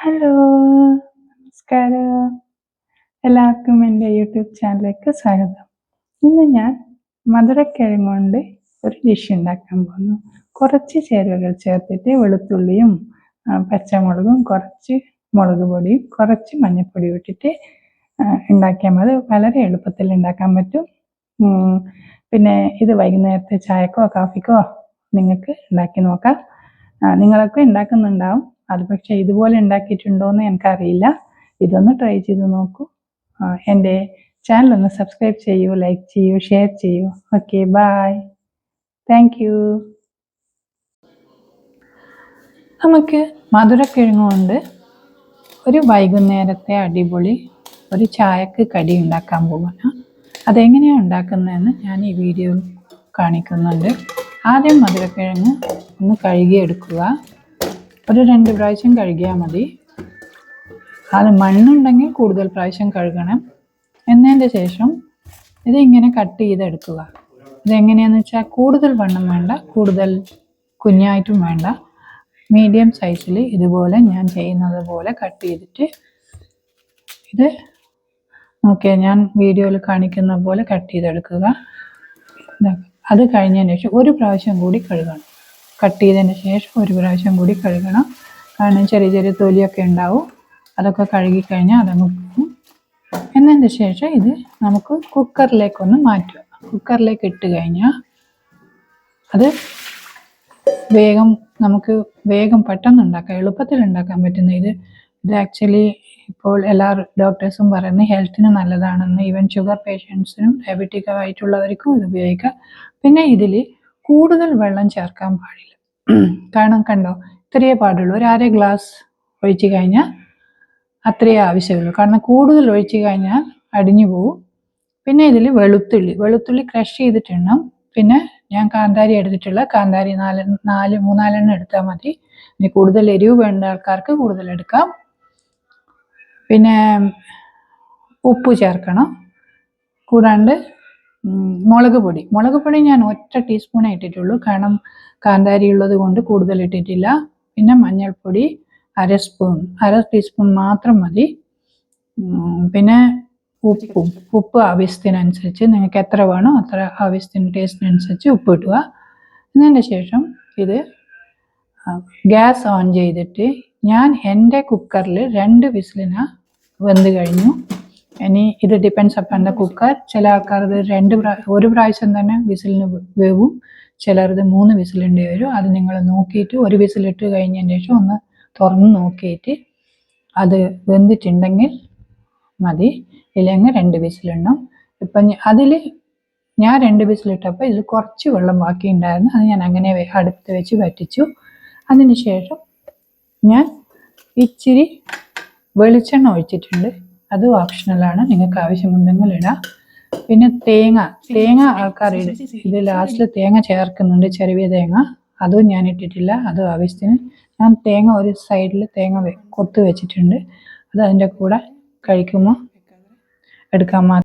Hello നമസ്കാരം. എല്ലാവർക്കും എന്റെ യൂട്യൂബ് ചാനലിലേക്ക് സ്വാഗതം. ഇന്ന് ഞാൻ മധുരക്കിഴങ്ങ് കൊണ്ട് ഒരു ഡിഷ് ഉണ്ടാക്കാൻ പോകുന്നു. കുറച്ച് ചേരുവകൾ ചേർത്തിട്ട് വെളുത്തുള്ളിയും പച്ചമുളകും കുറച്ച് മുളക് പൊടിയും കുറച്ച് മഞ്ഞൾപ്പൊടി ഇട്ടിട്ട് ഉണ്ടാക്കിയാൽ മതി. വളരെ എളുപ്പത്തിൽ ഉണ്ടാക്കാൻ പറ്റും. പിന്നെ ഇത് വൈകുന്നേരത്തെ ചായക്കോ കാഫിക്കോ നിങ്ങൾക്ക് ഉണ്ടാക്കി നോക്കാം. നിങ്ങളൊക്കെ ഉണ്ടാക്കുന്നുണ്ടാവും. അത് പക്ഷെ ഇതുപോലെ ഉണ്ടാക്കിയിട്ടുണ്ടോ എന്ന് എനിക്കറിയില്ല. ഇതൊന്ന് ട്രൈ ചെയ്ത് നോക്കൂ. എന്റെ ചാനൽ ഒന്ന് സബ്സ്ക്രൈബ് ചെയ്യൂ ലൈക്ക് ചെയ്യൂ ഷെയർ ചെയ്യൂ. ഓക്കെ ബായ് താങ്ക് യു നമുക്ക് മധുരക്കിഴങ്ങ് കൊണ്ട് ഒരു വൈകുന്നേരത്തെ അടിപൊളി ഒരു ചായക്ക് കടി ഉണ്ടാക്കാൻ പോകുന്ന അതെങ്ങനെയാണ് ഉണ്ടാക്കുന്നതെന്ന് ഞാൻ ഈ വീഡിയോ കാണിക്കുന്നുണ്ട്. ആദ്യം മധുരക്കിഴങ്ങ് ഒന്ന് കഴുകിയെടുക്കുക. ഒരു രണ്ട് പ്രാവശ്യം കഴുകിയാൽ മതി. അത് മണ്ണുണ്ടെങ്കിൽ കൂടുതൽ പ്രാവശ്യം കഴുകണം. എന്നതിന്റെ ശേഷം ഇതിങ്ങനെ കട്ട് ചെയ്തെടുക്കുക. ഇതെങ്ങനെയാണെന്ന് വെച്ചാൽ കൂടുതൽ വണ്ണം വേണ്ട കൂടുതൽ കുഞ്ഞായിട്ടും വേണ്ട. മീഡിയം സൈസിൽ ഇതുപോലെ ഞാൻ ചെയ്യുന്നത് പോലെ കട്ട് ചെയ്തിട്ട് ഇത് ഓക്കെ ഞാൻ വീഡിയോയിൽ കാണിക്കുന്ന പോലെ കട്ട് ചെയ്തെടുക്കുക. അത് കഴിഞ്ഞതിന് ശേഷം ഒരു പ്രാവശ്യം കൂടി കഴുകണം. കട്ട് ചെയ്തതിന് ശേഷം ഒരു പ്രാവശ്യം കൂടി കഴുകണം. കാരണം ചെറിയ ചെറിയ തൊലിയൊക്കെ ഉണ്ടാവും. അതൊക്കെ കഴുകി കഴിഞ്ഞാൽ അതങ്ങ് പോകും എന്നതിന് ശേഷം ഇത് നമുക്ക് കുക്കറിലേക്കൊന്ന് മാറ്റുക. കുക്കറിലേക്ക് ഇട്ട് കഴിഞ്ഞാൽ അത് വേഗം നമുക്ക് വേഗം പെട്ടെന്ന് ഉണ്ടാക്കാം. എളുപ്പത്തിൽ ഉണ്ടാക്കാൻ പറ്റുന്ന ഇത്. ഇത് ആക്ച്വലി ഇപ്പോൾ എല്ലാ ഡോക്ടേഴ്സും പറയുന്നത് ഹെൽത്തിന് നല്ലതാണെന്ന്. ഈവൻ ഷുഗർ പേഷ്യൻസിനും ഡയബറ്റിക് ആയിട്ടുള്ളവർക്കും ഇത് ഉപയോഗിക്കാം. പിന്നെ ഇതിൽ കൂടുതൽ വെള്ളം ചേർക്കാൻ പാടില്ല. കാരണം കണ്ടോ ഇത്രയേ പാടുള്ളൂ. ഒരു അര ഗ്ലാസ് ഒഴിച്ച് കഴിഞ്ഞാൽ അത്രയേ ആവശ്യമുള്ളൂ. കാരണം കൂടുതൽ ഒഴിച്ച് കഴിഞ്ഞാൽ അടിഞ്ഞു പോകും പിന്നെ ഇതിൽ വെളുത്തുള്ളി. വെളുത്തുള്ളി ക്രഷ് ചെയ്തിട്ടിടണം പിന്നെ ഞാൻ കാന്താരി എടുത്തിട്ടുള്ള കാന്താരി നാല് നാല് മൂന്നാലെണ്ണം എടുത്താൽ മതി. ഇനി കൂടുതൽ എരിവ് വേണ്ട ആൾക്കാർക്ക് കൂടുതൽ എടുക്കാം. പിന്നെ ഉപ്പ് ചേർക്കണം. കൂടാണ്ട് മുളക് പൊടി. മുളക് പൊടി ഞാൻ ഒറ്റ ടീസ്പൂണേ ഇട്ടിട്ടുള്ളൂ. കാരണം കാന്താരി ഉള്ളത് കൊണ്ട് കൂടുതൽ ഇട്ടിട്ടില്ല. പിന്നെ മഞ്ഞൾപ്പൊടി അര സ്പൂൺ. അര ടീസ്പൂൺ മാത്രം മതി. പിന്നെ ഉപ്പും. ഉപ്പ് ആവശ്യത്തിനനുസരിച്ച് നിങ്ങൾക്ക് എത്ര വേണോ അത്ര ആവശ്യത്തിന് ടേസ്റ്റിനനുസരിച്ച് ഉപ്പ് ഇടുക. എന്നതിന് ശേഷം ഇത് ഗ്യാസ് ഓൺ ചെയ്തിട്ട് ഞാൻ എന്റെ കുക്കറിൽ രണ്ട് വിസിലിന വെന്ത് കഴിഞ്ഞു. ഇനി ഇത് ഡിപ്പെൻഡ്സ് അപ്പൺ ദ കുക്കർ ചില ആൾക്കാർ ഇത് രണ്ട് ഒരു പ്രാവശ്യം തന്നെ വിസിലിന് വേവും. ചിലർ ഇത് മൂന്ന് വിസിലിന്റെ വരും. അത് നിങ്ങൾ നോക്കിയിട്ട് ഒരു വിസിലിട്ട് കഴിഞ്ഞതിന് ശേഷം ഒന്ന് തുറന്ന് നോക്കിയിട്ട് അത് വെന്തിട്ടുണ്ടെങ്കിൽ മതി. ഇല്ലെങ്കിൽ രണ്ട് വിസിലിടണം. ഇപ്പം അതിൽ ഞാൻ രണ്ട് വിസിലിട്ടപ്പോൾ ഇതിൽ കുറച്ച് വെള്ളം ബാക്കി ഉണ്ടായിരുന്നു അത് ഞാൻ അങ്ങനെ അടുത്ത് വെച്ച് വറ്റിച്ചു. അതിന് ശേഷം ഞാൻ ഇച്ചിരി വെളിച്ചെണ്ണ ഒഴിച്ചിട്ടുണ്ട്. അത് ഓപ്ഷണലാണ് നിങ്ങൾക്ക് ആവശ്യമുണ്ടെങ്കിൽ ഇടാം. പിന്നെ തേങ്ങ തേങ്ങ ആൾക്കാർ ഇട ഇത് ലാസ്റ്റിൽ തേങ്ങ ചേർക്കുന്നുണ്ട് ചെറിയ തേങ്ങ. അതും ഞാൻ ഇട്ടിട്ടില്ല. അതും ആവശ്യത്തിന്. ഞാൻ തേങ്ങ ഒരു സൈഡിൽ തേങ്ങ കൊത്തു കൊത്ത് വെച്ചിട്ടുണ്ട്. അത് അതിന്റെ കൂടെ കഴിക്കുമ്പോൾ എടുക്കാൻ മാത്രം